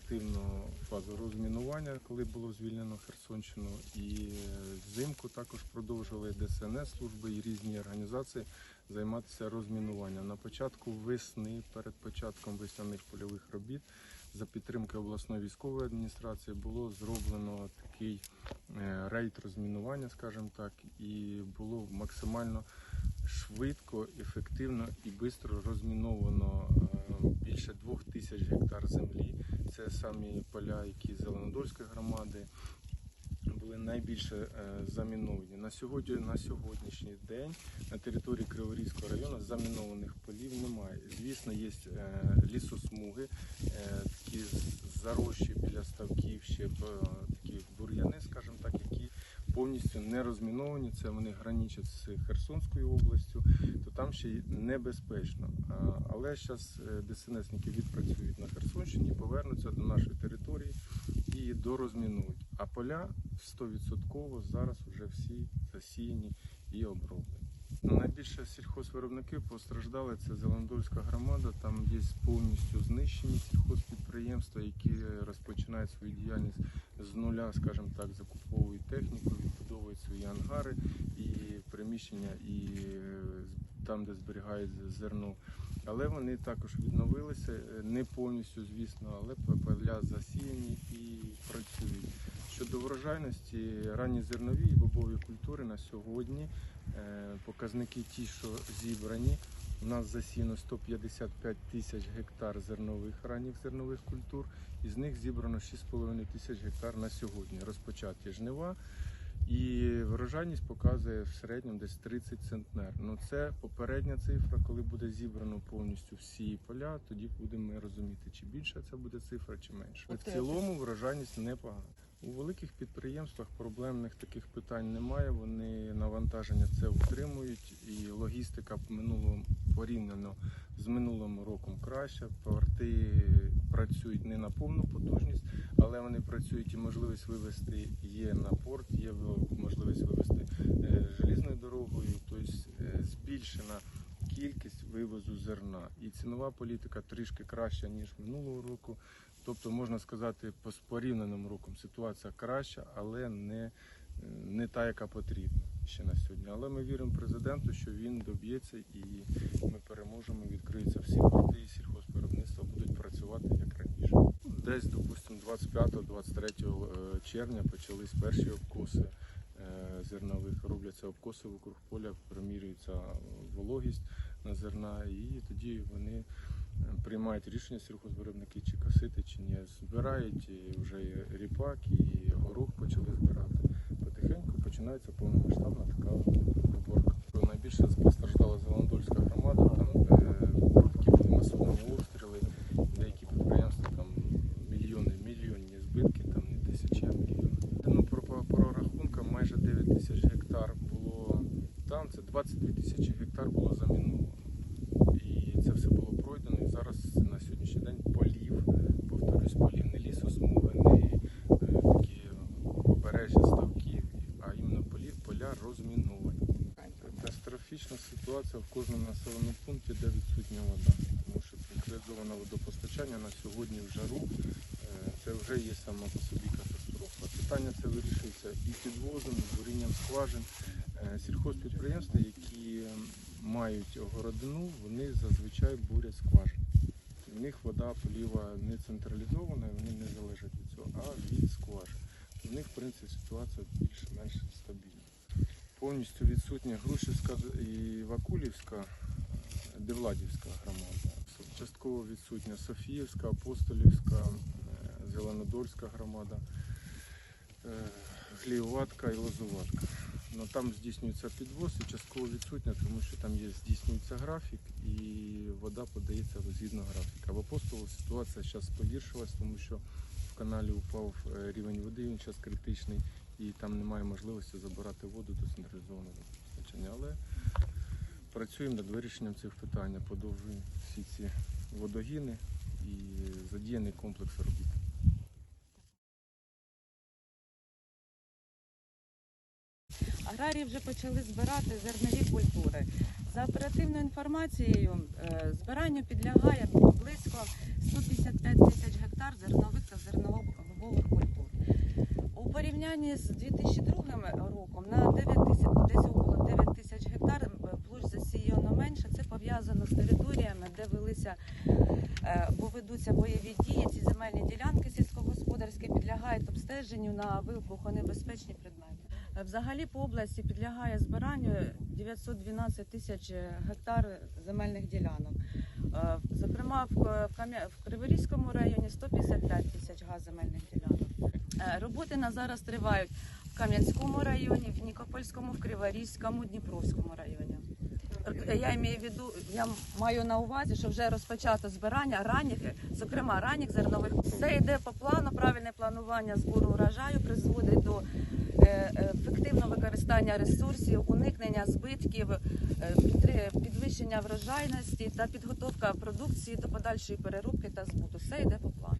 активну фазу розмінування, коли було звільнено Херсонщину, і е, взимку також продовжували ДСНС служби і різні організації займатися розмінуванням. На початку весни, перед початком весняних польових робіт, за підтримки обласної військової адміністрації було зроблено такий е, рейд розмінування, скажімо так, і було максимально швидко, ефективно і швидко розміновано е, більше двох тисяч гектар землі. Самі поля, які Зеленодольської громади були найбільше е, заміновані. На сьогодні, на сьогоднішній день на території Криворізького району замінованих полів немає. Звісно, є е, лісосмуги, е, такі зарощі біля ставків, ще такі бур'яни, скажімо так, повністю не розміновані. Це вони граничать з Херсонською областю, то там ще небезпечно. Але зараз ДСНСники відпрацюють на Херсонщині, повернуться до нашої території і дорозмінують. А поля 100% зараз вже всі засіяні і оброблені. Найбільше сільхозвиробників постраждали це Зеландольська громада. Там є повністю знищені сільхозпідприємства, які розпочинають свою діяльність з нуля, скажімо так, закуповують техніку, відбудовують свої ангари і приміщення, і е, там, де зберігають зерно. Але вони також відновилися, е, не повністю, звісно, але поля засіяні і працюють. Щодо врожайності, ранні зернові і бобові культури на сьогодні е, показники ті, що зібрані. У нас засіяно 155 тисяч гектар зернових ранніх зернових культур, із них зібрано 6,5 тисяч гектар на сьогодні. Розпочаті жнива. І врожайність показує в середньому десь 30 центнер. Ну це попередня цифра, коли буде зібрано повністю всі поля, тоді будемо розуміти, чи більша це буде цифра, чи менша. В цілому врожайність непогана. У великих підприємствах проблемних таких питань немає. Вони навантаження це утримують, і логістика минулого порівняно з минулим роком краща. Порти працюють не на повну потужність, але вони працюють і можливість вивезти є на порт, є можливість вивезти желізною дорогою, тобто е, збільшена кількість вивозу зерна. І цінова політика трішки краща ніж минулого року. Тобто можна сказати, по порівняним роком ситуація краща, але не, е, не та, яка потрібна ще на сьогодні. Але ми віримо президенту, що він доб'ється і ми переможемо. Відкриються всі порти, і сільхозвиробництва будуть працювати як раніше. Десь, допустимо, 25-23 е, червня почались перші обкоси е, зернових. Робляться обкоси вокруг поля, промірюється вологість на зерна, і тоді вони е, приймають рішення сільхозвиробники, чи косити, чи ні. Збирають і вже і ріпак, і горох почали збирати. Потихеньку починається повномасштабна така уборка. Найбільше постраждала Зеландольська громада, там е, такі були масовані обстріли, деякі підприємства там мільйони, мільйонні збитки, там не тисячі, а мільйони. Ну, про, по рахункам майже 9 тисяч гектар було там, це 22 тисячі гектар було заміновано. І це все було пройдено. І зараз на сьогоднішній день полів, повторюсь, полів, не лісосмуги, не е, такі побережжя ставків, а іменно полів, поля розміновані. Катастрофічна ситуація в кожному населеному пункті, де відсутня вода. Тому що централізоване водопостачання на сьогодні в жару е, це вже є сама по собі катастрофа. Питання це вирішується і підвозом, і бурінням скважин. Е, Сільхозпідприємства, які мають огородину, вони зазвичай бурять скважини. У них вода поліва не централізована, вони не залежать від цього, а від скважин. У них, в принципі, ситуація більш-менш стабільна. Повністю відсутня Грушівська і Вакулівська, Девладівська громада. Частково відсутня Софіївська, Апостолівська, е, Зеленодольська громада, е, Гліюватка і Лозуватка. Ну, там здійснюється підвоз і частково відсутня, тому що там є здійснюється графік і вода подається згідно графіка. В апостолу ситуація зараз погіршилась, тому що в каналі упав е, рівень води, він зараз критичний і там немає можливості забирати воду до централізованого водопостачання. Але працюємо над вирішенням цих питань, подовжуємо всі ці водогіни і задіяний комплекс робіт. Аграрії вже почали збирати зернові культури. За оперативною інформацією, е, збиранню підлягає близько 155 тисяч гектар зернових та зернових культур. Порівнянні з 2002 роком на 9 тисяч, десь около 9 тисяч гектар е, площ засіяно менше. Це пов'язано з територіями, де велися е, бо ведуться бойові дії. Ці земельні ділянки сільськогосподарські підлягають обстеженню на вибухонебезпечні предмети. Е, Взагалі по області підлягає збиранню 912 тисяч гектар земельних ділянок. Е, Зокрема, в, Криворізькому районі 155 тисяч га земельних ділянок. Е, Роботи на зараз тривають в Кам'янському районі, в Нікопольському, в Криворізькому, Дніпровському районі. Я маю в виду, я маю на увазі, що вже розпочато збирання ранніх, зокрема ранніх зернових. Все йде по плану. Правильне планування збору урожаю призводить до е, е, використання ресурсів, уникнення збитків, е, підвищення врожайності та підготовка продукції до подальшої переробки та збуту. Все йде по плану.